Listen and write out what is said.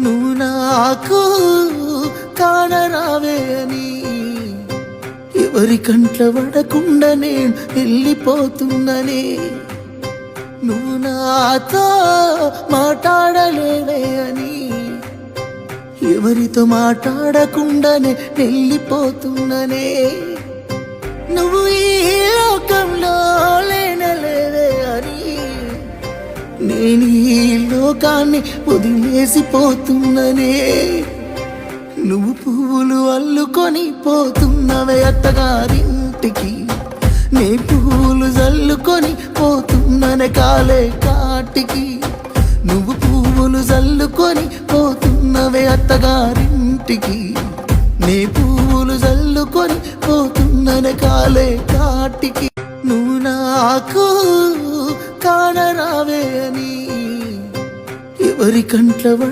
నువ్వు నాకు కానరావేని ఎవరి కంట్ల పడకుండా నేను వెళ్ళిపోతుందని నువ్వు నాతో మాట్లాడలేవే అని. ఎవరితో మాట్లాడకుండానే వెళ్ళిపోతుందనే నువ్వు ఈ నేను ఈ లోకాన్ని వదిలేసిపోతున్ననే. నువ్వు పువ్వులు అల్లుకొని పోతున్నవే అత్తగారింటికి. నీ పువ్వులు జల్లుకొని పోతున్ననే కాలే కాటికి. నువ్వు పువ్వులు జల్లుకొని పోతున్నవే అత్తగారింటికి. నీ పువ్వులు జల్లుకొని పోతున్ననే కాలే కాటికి. నువ్వు నాకు కానరావే. ఎవరి కంట్ల